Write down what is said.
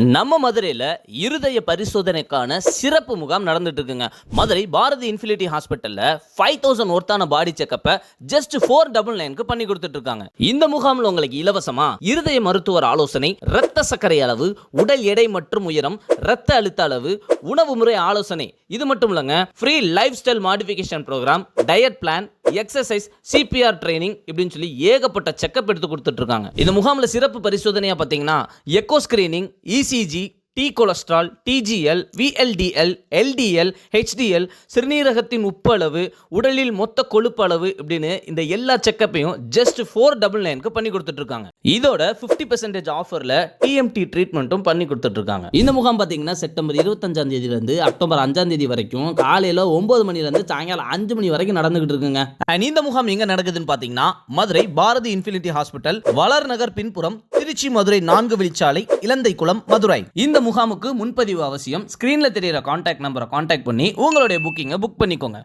நம்ம மதுரையில் இருதய பரிசோதனைக்கான சிறப்பு முகாம் நடந்துட்டு இருக்குங்க மதுரை பாரதி இன்ஃபினிட்டி ஹாஸ்பிட்டலில் ஃபைவ் தௌசண்ட் ஒர்த்தான பாடி செக்கப்பை ஜஸ்ட் ஃபோர் டபுள் நைனுக்கு பண்ணி கொடுத்துட்டு இருக்காங்க இந்த முகாமில் உங்களுக்கு இலவசமா இருதய மருத்துவர் ஆலோசனை இரத்த சர்க்கரை அளவு உடல் எடை மற்றும் உயரம் இரத்த அழுத்த அளவு உணவு முறை ஆலோசனை. இது மட்டும் இல்லைங்க free lifestyle modification programme diet plan exercise CPR training இப்படின்னு சொல்லி ஏகப்பட்ட செக்கப் எடுத்து கொடுத்துட்டு இருக்காங்க. இந்த முகாமில் சிறப்பு பரிசோதனையாக பார்த்தீங்கன்னா echo screening ECG T cholesterol TGL VLDL LDL HDL சிறுநீரகத்தின் உப்பு அளவு உடலில் மொத்த கொழுப்பு அளவு இப்படின்னு இந்த எல்லா செக்கப்பையும் ஜஸ்ட் ஃபோர் டபுள் நைனுக்கு பண்ணி கொடுத்துட்ருக்காங்க. இதோட ஃபிஃப்டி பர்சன்டேஜ் ஆஃபரில் டிஎம்டி ட்ரீட்மெண்ட்டும் பண்ணி கொடுத்துட்ருக்காங்க. இந்த முகாம் பார்த்தீங்கன்னா செப்டம்பர் இருபத்தஞ்சாம் தேதியிலேருந்து அக்டோபர் அஞ்சாம் தேதி வரைக்கும் காலையில் ஒம்பது மணிலேருந்து சாயங்காலம் அஞ்சு மணி வரைக்கும் நடந்துகிட்டு இருக்குங்க. அண்ட் இந்த முகாம் எங்கே நடக்குதுன்னு பார்த்தீங்கன்னா மதுரை பாரதி இன்ஃபினிட்டி ஹாஸ்பிட்டல் வளர்நகர் பின்புறம் திருச்சி மதுரை நான்கு வழிச்சாலை இலந்தை குளம் மதுரை. இந்த முகாமுக்கு முன்பதிவு அவசியம். ஸ்கிரீன்ல தெரியிற கான்டாக்ட் நம்பரை கான்டாக்ட் பண்ணி உங்களுடைய புக்கிங்கை புக் பண்ணிக்கோங்க.